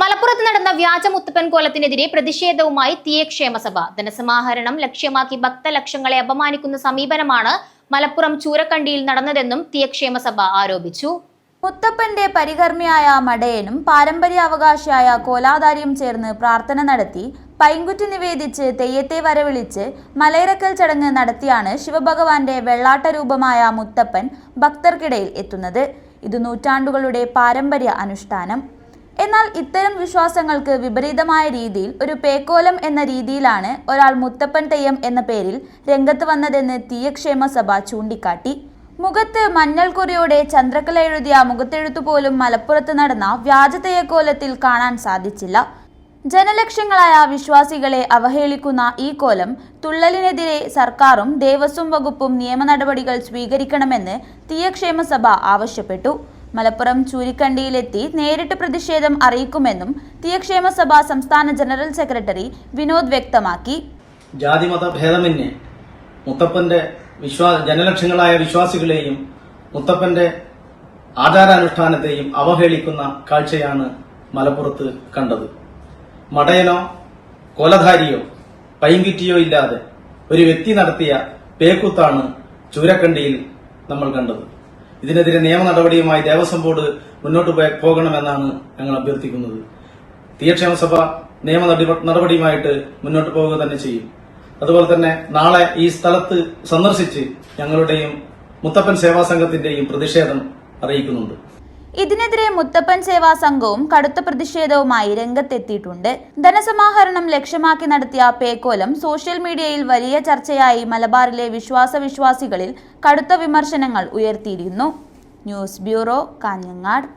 മലപ്പുറത്ത് നടന്ന വ്യാജ മുത്തപ്പൻ കോലത്തിനെതിരെ പ്രതിഷേധവുമായി തീയക്ഷേമ സഭ. ധനസമാഹരണം ലക്ഷ്യമാക്കി ഭക്തലക്ഷങ്ങളെ അപമാനിക്കുന്ന സമീപനമാണ് മലപ്പുറം ചൂരക്കണ്ടിയിൽ നടന്നതെന്നും തീയക്ഷേമ സഭ ആരോപിച്ചു. മുത്തപ്പന്റെ പരികർമ്മിയായ മടയനും പാരമ്പര്യാവകാശിയായ കോലാധാരിയും ചേർന്ന് പ്രാർത്ഥന നടത്തി പൈങ്കുറ്റി നിവേദിച്ച് തെയ്യത്തെ വരവിളിച്ച് മലയിറക്കൽ ചടങ്ങ് നടത്തിയാണ് ശിവഭഗവാന്റെ വെള്ളാട്ട രൂപമായ മുത്തപ്പൻ ഭക്തർക്കിടയിൽ എത്തുന്നത്. ഇത് നൂറ്റാണ്ടുകളുടെ പാരമ്പര്യ അനുഷ്ഠാനം. എന്നാൽ ഇത്തരം വിശ്വാസങ്ങൾക്ക് വിപരീതമായ രീതിയിൽ ഒരു പേക്കോലം എന്ന രീതിയിലാണ് ഒരാൾ മുത്തപ്പൻ തെയ്യം എന്ന പേരിൽ രംഗത്ത് വന്നതെന്ന് തീയക്ഷേമ സഭ ചൂണ്ടിക്കാട്ടി. മുഖത്ത് മഞ്ഞൾ കുറിയോടെ ചന്ദ്രകല എഴുതിയ മുഖത്തെഴുത്തു പോലും മലപ്പുറത്ത് നടന്ന വ്യാജ തെയ്യക്കോലത്തിൽ കാണാൻ സാധിച്ചില്ല. ജനലക്ഷങ്ങളായ വിശ്വാസികളെ അവഹേളിക്കുന്ന ഈ കോലം തുള്ളലിനെതിരെ സർക്കാരും ദേവസ്വം വകുപ്പും നിയമ നടപടികൾ സ്വീകരിക്കണമെന്ന് തീയക്ഷേമ സഭ ആവശ്യപ്പെട്ടു. മലപ്പുറം ചൂരിക്കണ്ടിയിലെത്തി നേരിട്ട് പ്രതിഷേധം അറിയിക്കുമെന്നും തീയക്ഷേമ സഭ സംസ്ഥാന ജനറൽ സെക്രട്ടറി വിനോദ് വ്യക്തമാക്കി. ജാതിമത ഭേദമന്യേ മുത്തപ്പന്റെ വിശ്വാ ജനലക്ഷങ്ങളായ വിശ്വാസികളെയും മുത്തപ്പന്റെ ആചാരാനുഷ്ഠാനത്തെയും അവഹേളിക്കുന്ന കാഴ്ചയാണ് മലപ്പുറത്ത് കണ്ടത്. മടയനോ കൊലധാരിയോ പൈങ്കിറ്റിയോ ഇല്ലാതെ ഒരു വ്യക്തി നടത്തിയ പേക്കുത്താണ് ചൂരക്കണ്ടിയിൽ നമ്മൾ കണ്ടത്. ഇതിനെതിരെ നിയമ നടപടിയുമായി ദേവസ്വം ബോർഡ് മുന്നോട്ട് പോകണമെന്നാണ് ഞങ്ങൾ അഭ്യർത്ഥിക്കുന്നത്. തീയക്ഷേമ സഭ നിയമ നടപ- നടപടിയുമായിട്ട് മുന്നോട്ട് പോവുക തന്നെ ചെയ്യും. അതുപോലെ തന്നെ നാളെ ഈ സ്ഥലത്ത് സന്ദർശിച്ച് ഞങ്ങളുടെയും മുത്തപ്പൻ സേവാ സംഘത്തിന്റെയും പ്രതിഷേധം അറിയിക്കുന്നുണ്ട്. ഇതിനെതിരെ മുത്തപ്പൻ സേവാ സംഘവും കടുത്ത പ്രതിഷേധവുമായി രംഗത്തെത്തിയിട്ടുണ്ട്. ധനസമാഹരണം ലക്ഷ്യമാക്കി നടത്തിയ പേക്കോലം സോഷ്യൽ മീഡിയയിൽ വലിയ ചർച്ചയായി മലബാറിലെ വിശ്വാസ വിശ്വാസികളിൽ കടുത്ത വിമർശനങ്ങൾ ഉയർത്തിയിരുന്നു. News bureau Kanhangad.